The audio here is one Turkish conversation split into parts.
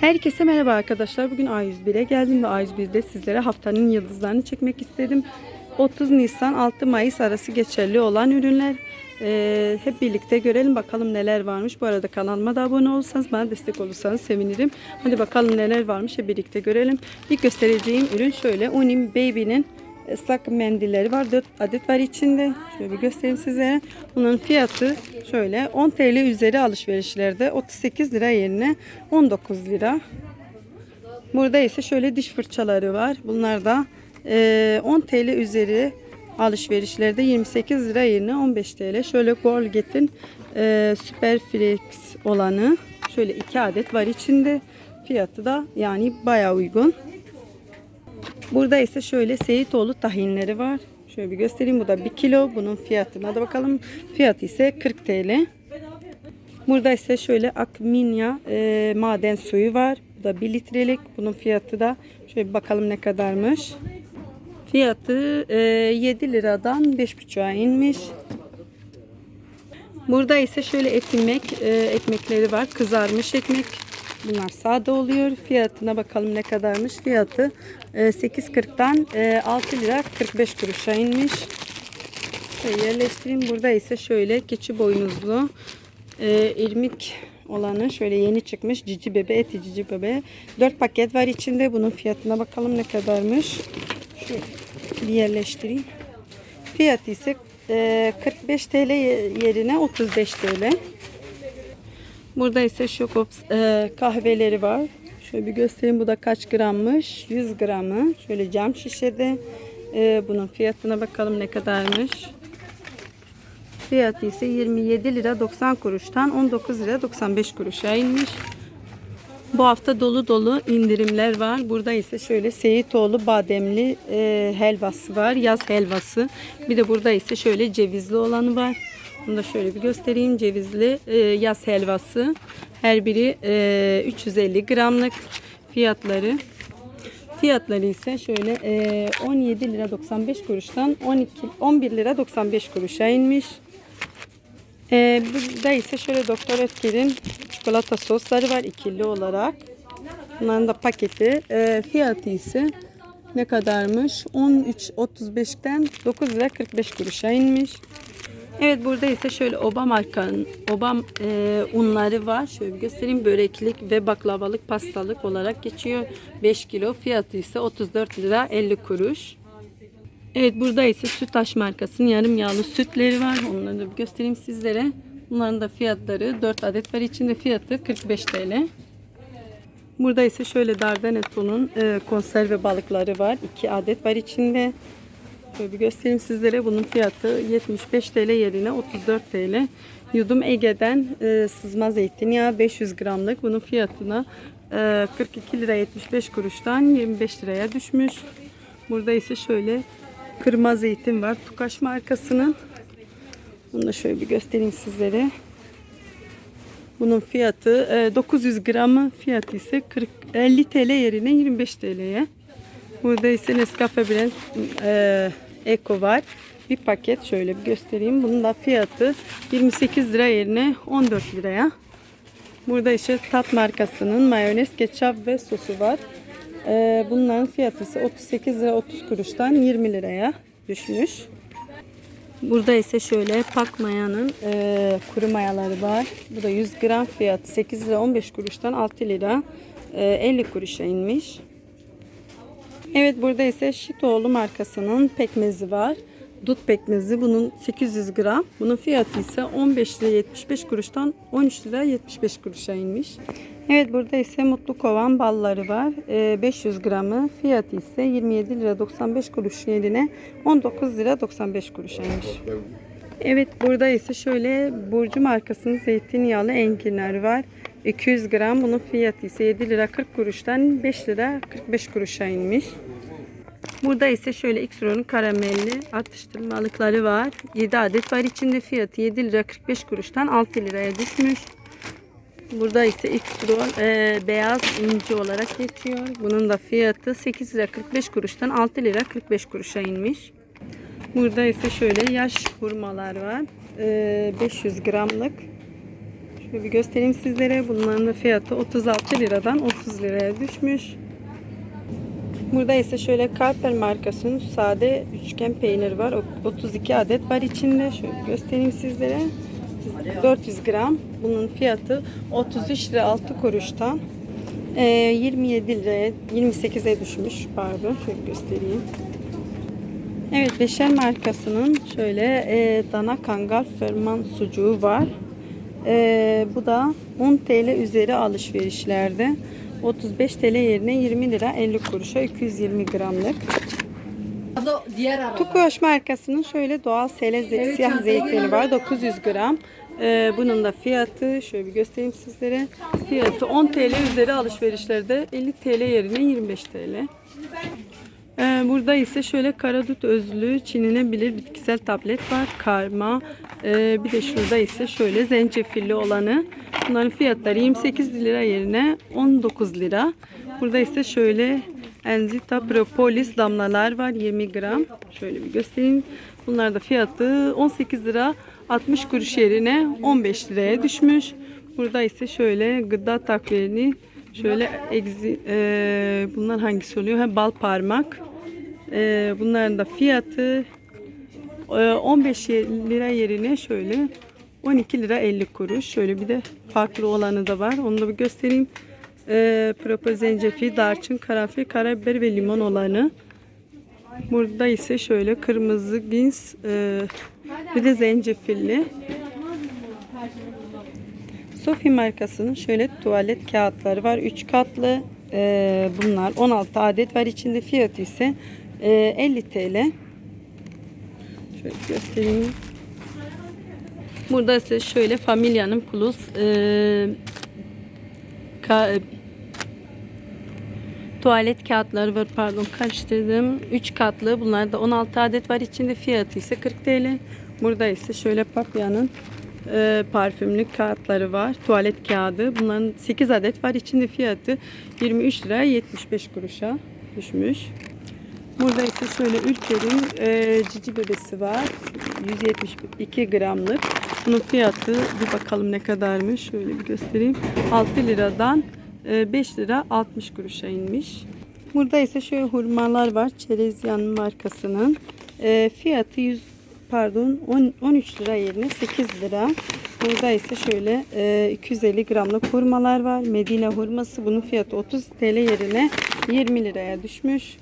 Herkese merhaba arkadaşlar. Bugün A101'e geldim ve A101'de sizlere haftanın yıldızlarını çekmek istedim. 30 Nisan 6 Mayıs arası geçerli olan ürünler. Ee, hep birlikte görelim bakalım neler varmış. Bu arada kanalıma da abone olursanız bana destek olursanız sevinirim. Hadi bakalım neler varmış hep birlikte görelim. İlk göstereceğim ürün şöyle Unim Baby'nin ıslak mendilleri var. 4 adet var içinde. Şöyle bir göstereyim size. Bunun fiyatı şöyle 10 TL üzeri alışverişlerde 38 lira yerine 19 lira. Burada ise şöyle diş fırçaları var. Bunlar da eee, 10 TL üzeri alışverişlerde 28 lira yerine 15 TL. Şöyle Colgate'in eee Super Flex olanı. Şöyle 2 adet var içinde. Fiyatı da yani bayağı uygun. Burada ise şöyle Seyitoğlu tahinleri var. Şöyle bir göstereyim. Bu da 1 kilo. Bunun fiyatına da bakalım. Fiyatı ise 40 TL. Burada ise şöyle Akminya e, maden suyu var. Bu da 1 litrelik. Bunun fiyatı da şöyle bir bakalım ne kadarmış. Fiyatı e, 7 liradan 5,5'a inmiş. Burada ise şöyle ekmek e, ekmekleri var. Kızarmış ekmek. Bunlar sade oluyor. Fiyatına bakalım ne kadarmış. Fiyatı e, 8.40'dan e, 6 lira 45 kuruşa inmiş. Şöyle yerleştireyim. Burada ise şöyle keçi boynuzlu e, irmik olanı şöyle yeni çıkmış cici bebe eti cici bebe 4 paket var içinde bunun fiyatına bakalım ne kadarmış bir yerleştireyim fiyatı ise e, 45 TL yerine 35 TL burada ise Şokops e, kahveleri var şöyle bir göstereyim bu da kaç grammış 100 gramı şöyle cam şişede E, bunun fiyatına bakalım ne kadarmış Fiyatı ise 27 lira 90 kuruştan 19 lira 95 kuruşa inmiş. Bu hafta dolu dolu indirimler var. Burada ise şöyle Seyitoğlu bademli e, helvası var. Yaz helvası. Bir de burada ise şöyle cevizli olanı var. Bunu da şöyle bir göstereyim. Cevizli e, yaz helvası. Her biri e, 350 gramlık fiyatları. Fiyatları ise şöyle e, 17 lira 95 kuruştan 12 11 lira 95 kuruşa inmiş. Ee, burada ise şöyle Doktor Ötker'in çikolata sosları var ikili olarak. Bunların da paketi. Ee, fiyatı ise ne kadarmış? 13.35'ten 9 lira 45 kuruşa inmiş. Evet burada ise şöyle oba markanın oba e, unları var. Şöyle göstereyim. Böreklik ve baklavalık pastalık olarak geçiyor. 5 kilo. Fiyatı ise 34 lira 50 kuruş. Evet burada ise Sütaş markasının yarım yağlı sütleri var. Onları da göstereyim sizlere. Bunların da fiyatları 4 adet var. içinde fiyatı 45 TL. Burada ise şöyle Dardanetto'nun e, konserve balıkları var. 2 adet var içinde. Şöyle bir göstereyim sizlere. Bunun fiyatı 75 TL yerine 34 TL. Yudum Ege'den e, sızma zeytinyağı 500 gramlık. Bunun fiyatına e, 42 lira 75 kuruştan 25 liraya düşmüş. Burada ise şöyle kırma zeytin var. Tukaş markasının. Bunu da şöyle bir göstereyim sizlere. Bunun fiyatı e, 900 gramı fiyatı ise 40, 50 TL yerine 25 TL'ye. Burada ise Nescafe Blend e, Eco var. Bir paket şöyle bir göstereyim. Bunun da fiyatı 28 lira yerine 14 liraya. Burada ise Tat markasının mayonez, ketçap ve sosu var. Ee, bunların fiyatı ise 38 lira 30 kuruştan 20 liraya düşmüş. Burada ise şöyle pak mayanın e, kuru mayaları var. Bu da 100 gram fiyatı 8 lira 15 kuruştan 6 lira e, 50 kuruşa inmiş. Evet burada ise Şitoğlu markasının pekmezi var. Dut pekmezi bunun 800 gram. Bunun fiyatı ise 15 lira 75 kuruştan 13 lira 75 kuruşa inmiş. Evet burada ise mutlu kovan balları var. Ee, 500 gramı fiyatı ise 27 lira 95 kuruş yerine 19 lira 95 kuruşa inmiş. Evet burada ise şöyle Burcu markasının zeytinyağlı enginar var. 200 gram bunun fiyatı ise 7 lira 40 kuruştan 5 lira 45 kuruşa inmiş. Burada ise şöyle X-Ro'nun karamelli atıştırmalıkları var. 7 adet var içinde fiyatı 7 lira 45 kuruştan 6 liraya düşmüş. Burada ise X-Ro e, beyaz inci olarak geçiyor. Bunun da fiyatı 8 lira 45 kuruştan 6 lira 45 kuruşa inmiş. Burada ise şöyle yaş hurmalar var. E, 500 gramlık. Şöyle bir göstereyim sizlere. Bunların da fiyatı 36 liradan 30 liraya düşmüş. Burada ise şöyle Karper markasının sade üçgen peynir var. O- 32 adet var içinde. Şöyle göstereyim sizlere. 400 gram. Bunun fiyatı 33 lira 6 kuruştan e, 27 liraya 28'e düşmüş. Pardon şöyle göstereyim. Evet Beşer markasının şöyle e, dana kangal ferman sucuğu var. E, bu da 10 TL üzeri alışverişlerde 35 TL yerine 20 lira 50 kuruşa 220 gramlık. Tukuyoş markasının şöyle doğal sele ze- siyah zeytini var 900 gram. E, bunun da fiyatı şöyle bir göstereyim sizlere. Fiyatı 10 TL üzeri alışverişlerde 50 TL yerine 25 TL. Ee, burada ise şöyle karadut özlü çinilebilir bitkisel tablet var. Karma. Ee, bir de şurada ise şöyle zencefilli olanı. Bunların fiyatları 28 lira yerine 19 lira. Burada ise şöyle Enzita Propolis damlalar var 20 gram. Şöyle bir göstereyim. Bunlar da fiyatı 18 lira 60 kuruş yerine 15 liraya düşmüş. Burada ise şöyle gıda takviyeni Şöyle egzi, e, bunlar hangisi oluyor? Ha, bal parmak. E, bunların da fiyatı e, 15 ye- lira yerine şöyle 12 lira 50 kuruş. Şöyle bir de farklı olanı da var. Onu da bir göstereyim. E, propos zencefil, darçın, karanfil, karabiber ve limon olanı. Burada ise şöyle kırmızı gins, e, bir de zencefilli. Sofi markasının şöyle tuvalet kağıtları var. 3 katlı. Ee, bunlar 16 adet var. içinde fiyatı ise e, 50 TL. Şöyle göstereyim. Burada ise şöyle Familya'nın Plus e, ka- tuvalet kağıtları var pardon karıştırdım. 3 katlı bunlar da 16 adet var. İçinde fiyatı ise 40 TL burada ise şöyle Papya'nın e, parfümlü kağıtları var tuvalet kağıdı. Bunların 8 adet var. İçinde fiyatı 23 lira 75 kuruşa düşmüş burada ise şöyle Ülker'in e, cici bebesi var 172 gramlık bunun fiyatı bir bakalım ne kadarmış şöyle bir göstereyim 6 liradan e, 5 lira 60 kuruşa inmiş. Burada ise şöyle hurmalar var. Çerezyan markasının. E, fiyatı 100 pardon 10 13 lira yerine 8 lira. Burada ise şöyle e, 250 gramlık hurmalar var. Medine hurması bunun fiyatı 30 TL yerine 20 liraya düşmüş.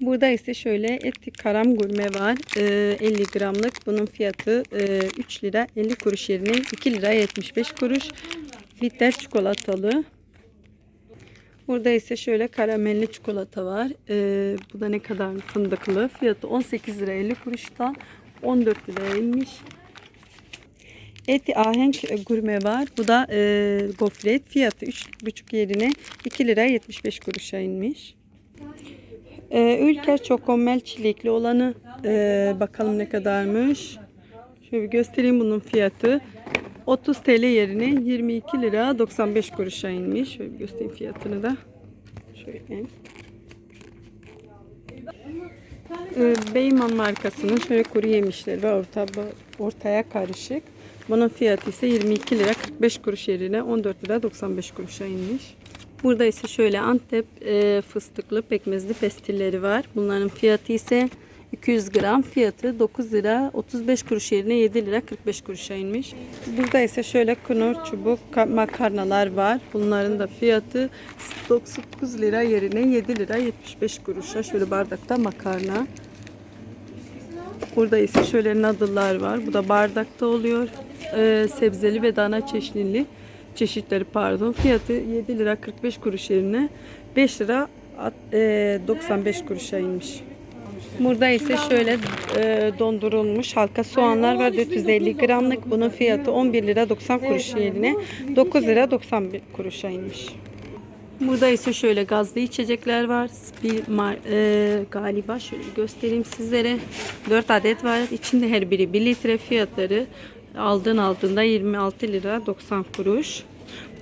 Burada ise şöyle etli karam gurme var. Ee, 50 gramlık. Bunun fiyatı e, 3 lira 50 kuruş yerine 2 lira 75 kuruş. Bitter çikolatalı. Burada ise şöyle karamelli çikolata var. Ee, bu da ne kadar fındıklı. Fiyatı 18 lira 50 kuruştan 14 liraya inmiş. Eti ahenk e, gurme var. Bu da e, gofret. Fiyatı 3,5 yerine 2 lira 75 kuruşa inmiş. Ee, Ülker Çokomel çilekli olanı ee, bakalım ne kadarmış. Şöyle bir göstereyim bunun fiyatı. 30 TL yerine 22 lira 95 kuruşa inmiş. Şöyle bir göstereyim fiyatını da. Şöyle. Ee, Beyman markasının şöyle kuru yemişleri var orta, ortaya karışık. Bunun fiyatı ise 22 lira 45 kuruş yerine 14 lira 95 kuruşa inmiş. Burada ise şöyle Antep e, fıstıklı pekmezli pestilleri var. Bunların fiyatı ise 200 gram fiyatı 9 lira 35 kuruş yerine 7 lira 45 kuruşa inmiş. Burada ise şöyle knor çubuk ka- makarnalar var. Bunların da fiyatı 99 lira yerine 7 lira 75 kuruşa. Şöyle bardakta makarna. Burada ise şöyle nadıllar var. Bu da bardakta oluyor. Ee, sebzeli ve dana çeşnili çeşitleri pardon. Fiyatı 7 lira 45 kuruş yerine 5 lira at- e, 95 kuruşa inmiş. Burada ise şöyle e, dondurulmuş halka soğanlar var 450 gramlık. Bunun fiyatı 11 lira 90 kuruş yerine 9 lira 91 kuruşa inmiş. Burada ise şöyle gazlı içecekler var. Bir e, galiba şöyle göstereyim sizlere. 4 adet var. İçinde her biri 1 litre fiyatları aldığın aldığında 26 lira 90 kuruş.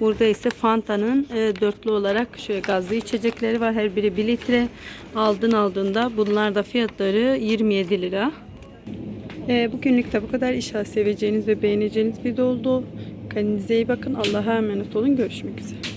Burada ise Fanta'nın e, dörtlü olarak şöyle gazlı içecekleri var. Her biri 1 litre. Aldın aldığında bunlar da fiyatları 27 lira. E, bugünlük de bu kadar. İnşallah seveceğiniz ve beğeneceğiniz video oldu. Kendinize iyi bakın. Allah'a emanet olun. Görüşmek üzere.